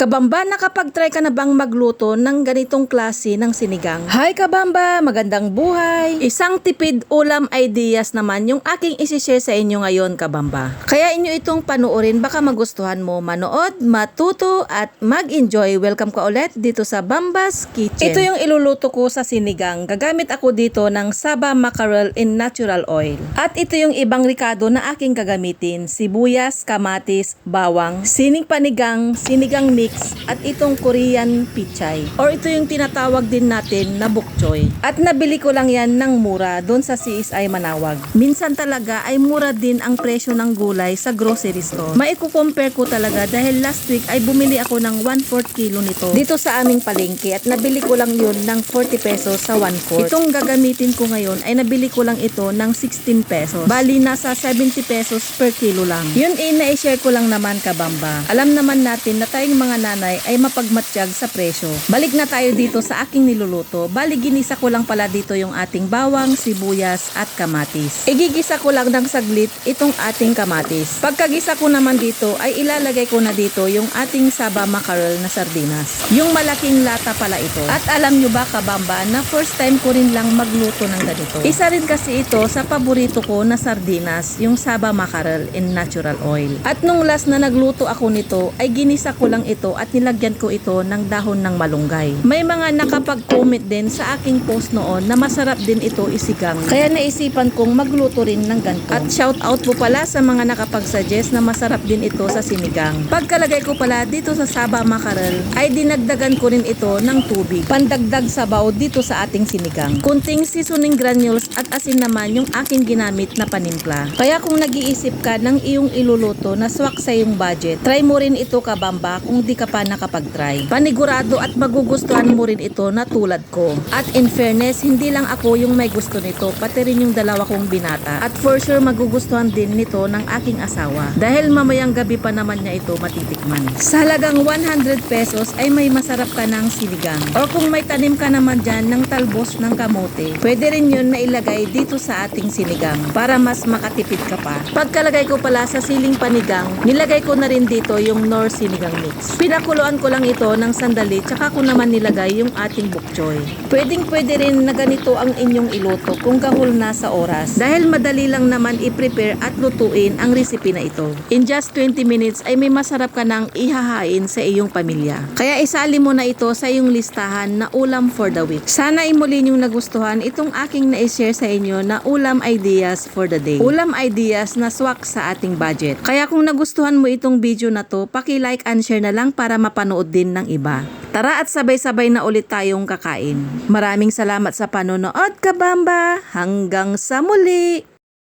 Kabamba, nakapag-try ka na bang magluto ng ganitong klase ng sinigang? Hi Kabamba, magandang buhay! Isang tipid ulam ideas naman yung aking isishare sa inyo ngayon Kabamba. Kaya inyo itong panuorin, baka magustuhan mo manood, matuto at mag-enjoy. Welcome ka ulit dito sa Bambas Kitchen. Ito yung iluluto ko sa sinigang. Gagamit ako dito ng Saba Mackerel in natural oil. At ito yung ibang rikado na aking gagamitin. Sibuyas, kamatis, bawang, sining panigang, sinigang mix, at itong Korean pichay. Or ito yung tinatawag din natin na bok choy. At nabili ko lang yan ng mura doon sa CSI Manawag. Minsan talaga ay mura din ang presyo ng gulay sa grocery store. Maiko-compare ko talaga dahil last week ay bumili ako ng 1/4 kilo nito dito sa aming palengke at nabili ko lang yun ng 40 pesos sa 1/4. Itong gagamitin ko ngayon ay nabili ko lang ito ng 16 pesos. Bali nasa 70 pesos per kilo lang. Yun eh na-share ko lang naman kabamba. Alam naman natin na tayong mga nanay ay mapagmatsyag sa presyo. Balik na tayo dito sa aking niluluto. Bali ginisa ko lang pala dito yung ating bawang, sibuyas at kamatis. Igigisa ko lang ng saglit itong ating kamatis. Pagkagisa ko naman dito ay ilalagay ko na dito yung ating saba mackerel na sardinas. Yung malaking lata pala ito. At alam nyo ba kabamba na first time ko rin lang magluto ng ganito. Isa rin kasi ito sa paborito ko na sardinas, yung saba mackerel in natural oil. At nung last na nagluto ako nito ay ginisa ko lang ito at nilagyan ko ito ng dahon ng malunggay. May mga nakapag-comment din sa aking post noon na masarap din ito isigang. Kaya naisipan kong magluto rin ng ganito. At shout out po pala sa mga nakapag-suggest na masarap din ito sa sinigang. Pagkalagay ko pala dito sa saba mackerel ay dinagdagan ko rin ito ng tubig. Pandagdag sabaw dito sa ating sinigang. Kunting seasoning granules at asin naman yung aking ginamit na panimpla. Kaya kung nag-iisip ka ng iyong iluluto na swak sa iyong budget, try mo rin ito kabamba kung di ka pa nakapag-try. Panigurado at magugustuhan mo rin ito na tulad ko. At in fairness, hindi lang ako yung may gusto nito, pati rin yung dalawa kong binata. At for sure magugustuhan din nito ng aking asawa. Dahil mamayang gabi pa naman niya ito matitikman. Sa halagang 100 pesos ay may masarap ka ng sinigang. Or kung may tanim ka naman dyan ng talbos ng kamote, pwede rin yun na ilagay dito sa ating sinigang para mas makatipid ka pa. Pagkalagay ko pala sa siling panigang, nilagay ko na rin dito yung Nor Sinigang Mix. Pinakuluan ko lang ito ng sandali tsaka ko naman nilagay yung ating bok choy. Pwedeng pwede rin na ganito ang inyong iluto kung gahol na sa oras. Dahil madali lang naman i-prepare at lutuin ang recipe na ito. In just 20 minutes ay may masarap ka nang ihahain sa iyong pamilya. Kaya isali mo na ito sa iyong listahan na ulam for the week. Sana ay muli niyong nagustuhan itong aking na-share sa inyo na ulam ideas for the day. Ulam ideas na swak sa ating budget. Kaya kung nagustuhan mo itong video na to, paki-like and share na lang para mapanood din ng iba. Tara at sabay-sabay na ulit tayong kakain. Maraming salamat sa panonood, Kabamba! Hanggang sa muli!